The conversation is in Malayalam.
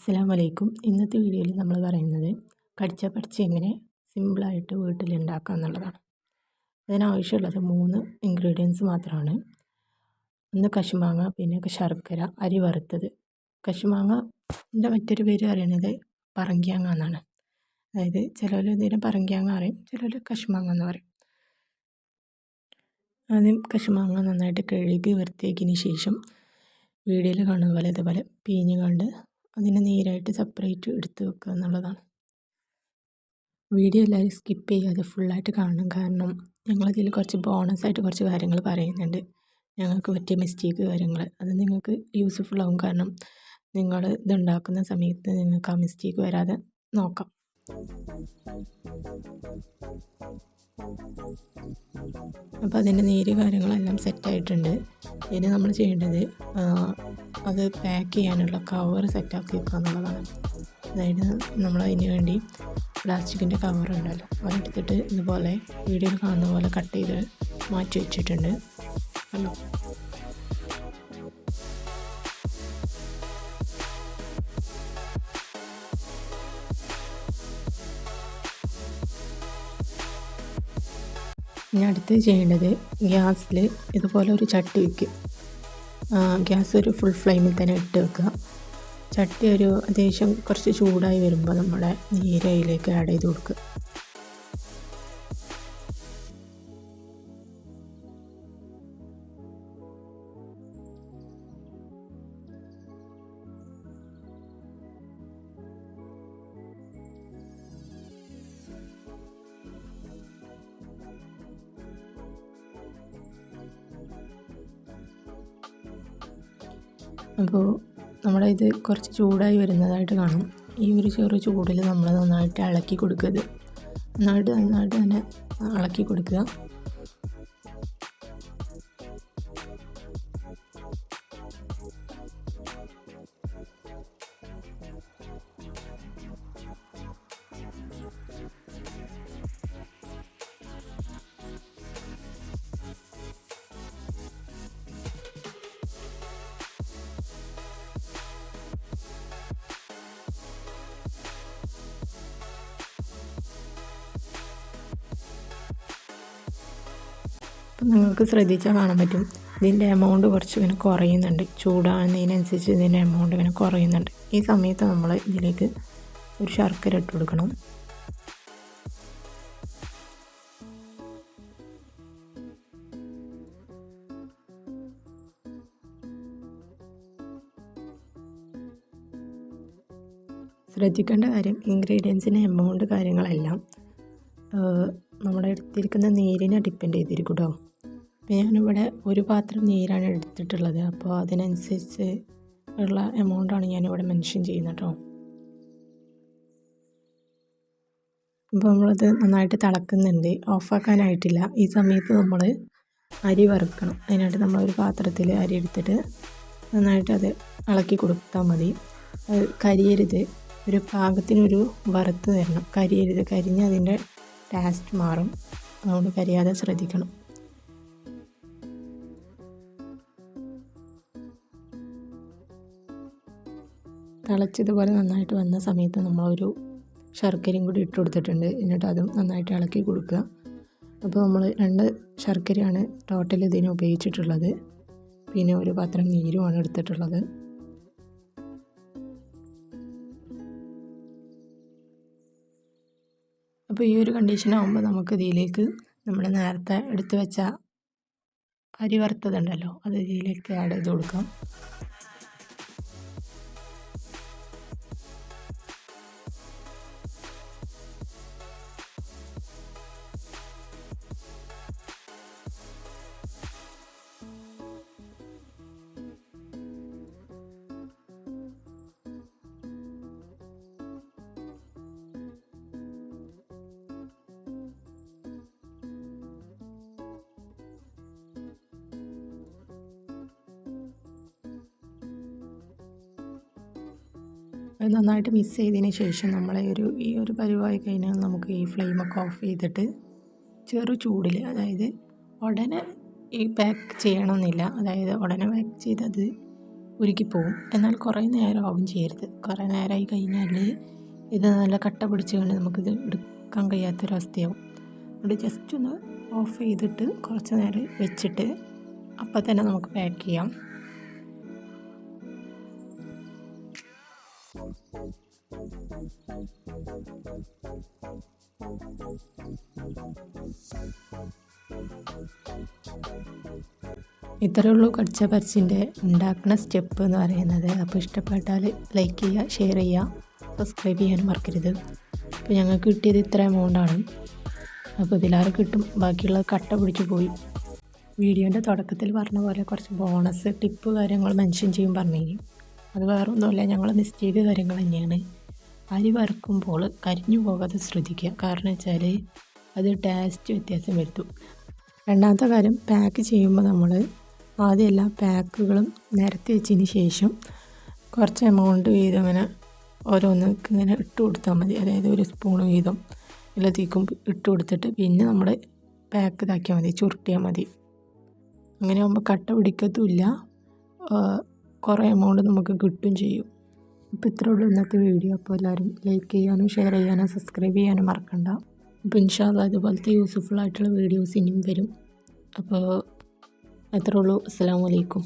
അസ്സാം വലൈക്കും ഇന്നത്തെ വീഡിയോയിൽ നമ്മൾ പറയുന്നത് കടിച്ച പറിച്ച എങ്ങനെ സിമ്പിളായിട്ട് വീട്ടിൽ ഉണ്ടാക്കുക എന്നുള്ളതാണ്. അതിനാവശ്യമുള്ളത് മൂന്ന് ഇൻഗ്രീഡിയൻസ് മാത്രമാണ്. ഒന്ന് കശുമാങ്ങ പിന്നെ ശർക്കര അരി വറുത്തത്. കശുമാങ്ങന്റെ മറ്റൊരു പേര് പറയുന്നത് പറങ്കിയാങ്ങ എന്നാണ്. അതായത് ചിലർ ഇതിനെ പറങ്കിയാങ്ങ പറയും ചിലർ കശുമാങ്ങ എന്ന് പറയും. ആദ്യം കശുമാങ്ങ നന്നായിട്ട് കഴുകി വൃത്തിയാക്കിയതിന് ശേഷം വീഡിയോയിൽ കാണുന്ന പോലെ ഇതുപോലെ പീഞ്ഞ് കണ്ട് അതിനെ നേരായിട്ട് സെപ്പറേറ്റ് എടുത്ത് വെക്കുക എന്നുള്ളതാണ്. വീഡിയോ എല്ലാവരും സ്കിപ്പ് ചെയ്യാതെ ഫുള്ളായിട്ട് കാണണം. കാരണം ഞങ്ങളതിൽ കുറച്ച് ബോണസ് ആയിട്ട് കുറച്ച് കാര്യങ്ങൾ പറയുന്നുണ്ട്. ഞങ്ങൾക്ക് പറ്റിയ മിസ്റ്റേക്ക് കാര്യങ്ങൾ. അത് നിങ്ങൾക്ക് യൂസ്ഫുൾ ആവും. കാരണം നിങ്ങൾ ഇതുണ്ടാക്കുന്ന സമയത്ത് നിങ്ങൾക്ക് ആ മിസ്റ്റേക്ക് വരാതെ നോക്കാം. അപ്പോൾ അതിന്റെ നീര് കാര്യങ്ങളെല്ലാം സെറ്റായിട്ടുണ്ട് ഇനി നമ്മൾ ചെയ്യേണ്ടത് അത് പാക്ക് ചെയ്യാനുള്ള കവർ സെറ്റാക്കി വെക്കുക എന്നുള്ളതാണ്. അതായത് നമ്മൾ അതിന് വേണ്ടി പ്ലാസ്റ്റിക്കിന്റെ കവർ ഉണ്ടല്ലോ അതെടുത്തിട്ട് ഇതുപോലെ വീഡിയോയിൽ കാണുന്ന പോലെ കട്ട് ചെയ്ത് മാറ്റി വെച്ചിട്ടുണ്ട്. കണ്ടോ ഇനി അടുത്ത് ചെയ്യേണ്ടത് ഗ്യാസിൽ ഇതുപോലെ ഒരു ചട്ടി വയ്ക്കും ഗ്യാസ് ഒരു ഫുൾ ഫ്ലെയിമിൽ തന്നെ ഇട്ട് വെക്കുക. ചട്ടി ഒരു അത്യാവശ്യം കുറച്ച് ചൂടായി വരുമ്പോൾ നമ്മുടെ നീരയിലേക്ക് ആഡ് ചെയ്ത് കൊടുക്കുക. അപ്പോൾ നമ്മുടെ ഇത് കുറച്ച് ചൂടായി വരുന്നതായിട്ട് കാണും. ഈ ഒരു ചെറു ചൂടിൽ നമ്മൾ നന്നായിട്ട് ഇളക്കി കൊടുക്കുക നന്നായിട്ട് നന്നായിട്ട് തന്നെ ഇളക്കി കൊടുക്കുക. അപ്പം നിങ്ങൾക്ക് ശ്രദ്ധിച്ചാൽ കാണാൻ പറ്റും. ഇതിന്റെ എമൗണ്ട് കുറച്ച് ഇങ്ങനെ കുറയുന്നുണ്ട്. ചൂടാകുന്നതിനനുസരിച്ച് ഇതിന്റെ എമൗണ്ട് ഇങ്ങനെ കുറയുന്നുണ്ട്. ഈ സമയത്ത് നമ്മൾ ഇതിലേക്ക് ഒരു ശർക്കര ഇട്ട് കൊടുക്കണം. ശ്രദ്ധിക്കേണ്ട കാര്യം ഇൻഗ്രീഡിയൻസിന്റെ എമൗണ്ട് കാര്യങ്ങളെല്ലാം നമ്മുടെ എടുത്തിരിക്കുന്ന നീരിനെ ഡിപ്പെൻഡ് ചെയ്തിരിക്കും കേട്ടോ ഞാനിവിടെ ഒരു പാത്രം നീരാണ് എടുത്തിട്ടുള്ളത്. അപ്പോൾ അതിനനുസരിച്ച് ഉള്ള എമൗണ്ടാണ് ഞാനിവിടെ മെൻഷൻ ചെയ്യുന്നത് കേട്ടോ അപ്പോൾ നമ്മളത് നന്നായിട്ട് തിളക്കുന്നുണ്ട്. ഓഫാക്കാനായിട്ടില്ല. ഈ സമയത്ത് നമ്മൾ അരി വറുക്കണം. അതിനായിട്ട് നമ്മളൊരു പാത്രത്തിൽ അരി എടുത്തിട്ട് നന്നായിട്ട് അത് ഇളക്കി കൊടുത്താൽ മതി. അത് കരിയരുത്. ഒരു പാകത്തിനൊരു വറുത്ത് തരണം കരിയരുത്. കരിഞ്ഞ് അതിന്റെ ടേസ്റ്റ് മാറും. അതുകൊണ്ട് കരിയാതെ ശ്രദ്ധിക്കണം. തിളച്ചതുപോലെ നന്നായിട്ട് വന്ന സമയത്ത് നമ്മളൊരു ശർക്കരയും കൂടി ഇട്ട് കൊടുത്തിട്ടുണ്ട്. എന്നിട്ട് അതും നന്നായിട്ട് ഇളക്കി കൊടുക്കുക. അപ്പോൾ നമ്മൾ രണ്ട് ശർക്കരയാണ് ടോട്ടൽ ഇതിന് ഉപയോഗിച്ചിട്ടുള്ളത്. പിന്നെ ഒരു പാത്രം നീരുമാണ് എടുത്തിട്ടുള്ളത്. അപ്പോൾ ഈ ഒരു കണ്ടീഷൻ ആകുമ്പോൾ നമുക്ക് ഇതിലേക്ക് നമ്മൾ നേരത്തെ എടുത്തു വെച്ച അരി വറുത്തതുണ്ടല്ലോ അത് ഇതിലേക്ക് ആഡ് ചെയ്ത് കൊടുക്കാം. നന്നായിട്ട് മിക്സ് ചെയ്തതിന് ശേഷം നമ്മൾ ഒരു ഈ ഒരു പരിവായി കഴിഞ്ഞാൽ നമുക്ക് ഈ ഫ്ലെയിമൊക്കെ ഓഫ് ചെയ്തിട്ട് ചെറു ചൂടിൽ അതായത് ഉടനെ ഈ പാക്ക് ചെയ്യണമെന്നില്ല. അതായത് ഉടനെ പാക്ക് ചെയ്തത് ഉരുക്കിപ്പോവും എന്നാൽ കുറേ നേരം ആവും ചെയ്യരുത്. കുറേ നേരമായി കഴിഞ്ഞാൽ ഇത് നല്ല കട്ട പിടിച്ച് കൊണ്ട് നമുക്കിത് എടുക്കാൻ കഴിയാത്തൊരവസ്ഥയാവും. അതുകൊണ്ട് ജസ്റ്റ് ഒന്ന് ഓഫ് ചെയ്തിട്ട് കുറച്ച് നേരം വെച്ചിട്ട് അപ്പം തന്നെ നമുക്ക് പാക്ക് ചെയ്യാം. ഇത്രയേ ഉള്ളൂ കടിച്ച പരസ്യന്റെ ഉണ്ടാക്കുന്ന സ്റ്റെപ്പ് എന്ന് പറയുന്നത്. അപ്പോൾ ഇഷ്ടപ്പെട്ടാൽ ലൈക്ക് ചെയ്യുക ഷെയർ ചെയ്യുക സബ്സ്ക്രൈബ് ചെയ്യാനും മറക്കരുത്. അപ്പോൾ ഞങ്ങൾക്ക് കിട്ടിയത് ഇത്ര എമൗണ്ടാണ് അപ്പോൾ ഇതിലാറ് കിട്ടും. ബാക്കിയുള്ളത് കട്ട പിടിച്ച് പോയി. വീഡിയോന്റെ തുടക്കത്തിൽ പറഞ്ഞ പോലെ കുറച്ച് ബോണസ് ടിപ്പ് കാര്യങ്ങൾ മെൻഷൻ ചെയ്യും പറഞ്ഞു അത് വേറൊന്നുമല്ല ഞങ്ങൾ മിസ്റ്റേക്ക് കാര്യങ്ങൾ തന്നെയാണ്. അരി വറുക്കുമ്പോൾ കരിഞ്ഞു പോകാതെ ശ്രദ്ധിക്കുക. കാരണം വെച്ചാൽ അത് ടേസ്റ്റ് വ്യത്യാസം വരുത്തും. രണ്ടാമത്തെ കാര്യം പാക്ക് ചെയ്യുമ്പോൾ നമ്മൾ ആദ്യം എല്ലാ പാക്കുകളും നിരത്തി വെച്ചതിന് ശേഷം കുറച്ച് എമൗണ്ട് വീതം ഇങ്ങനെ ഓരോന്നൊക്കെ ഇങ്ങനെ ഇട്ട് കൊടുത്താൽ മതി. അതായത് ഒരു സ്പൂൺ വീതം എല്ലാത്തേക്കും ഇട്ട് കൊടുത്തിട്ട് പിന്നെ നമ്മൾ പാക്ക് ഇതാക്കിയാൽ മതി ചുരുട്ടിയാൽ മതി. അങ്ങനെ ആകുമ്പോൾ കട്ട പിടിക്കത്തുമില്ല. കുറേ എമൗണ്ട് നമുക്ക് കിട്ടും ചെയ്യും. അപ്പോൾ ഇത്രയേ ഉള്ളൂ ഇന്നത്തെ വീഡിയോ. അപ്പോൾ എല്ലാവരും ലൈക്ക് ചെയ്യാനും ഷെയർ ചെയ്യാനും സബ്സ്ക്രൈബ് ചെയ്യാനും മറക്കണ്ട. അപ്പോൾ ഇൻഷാല്ല ഇതുപോലത്തെ യൂസ്ഫുൾ ആയിട്ടുള്ള വീഡിയോസ് ഇനിയും വരും. അപ്പോൾ അത്രേ ഉള്ളൂ അസ്സാം വലൈക്കും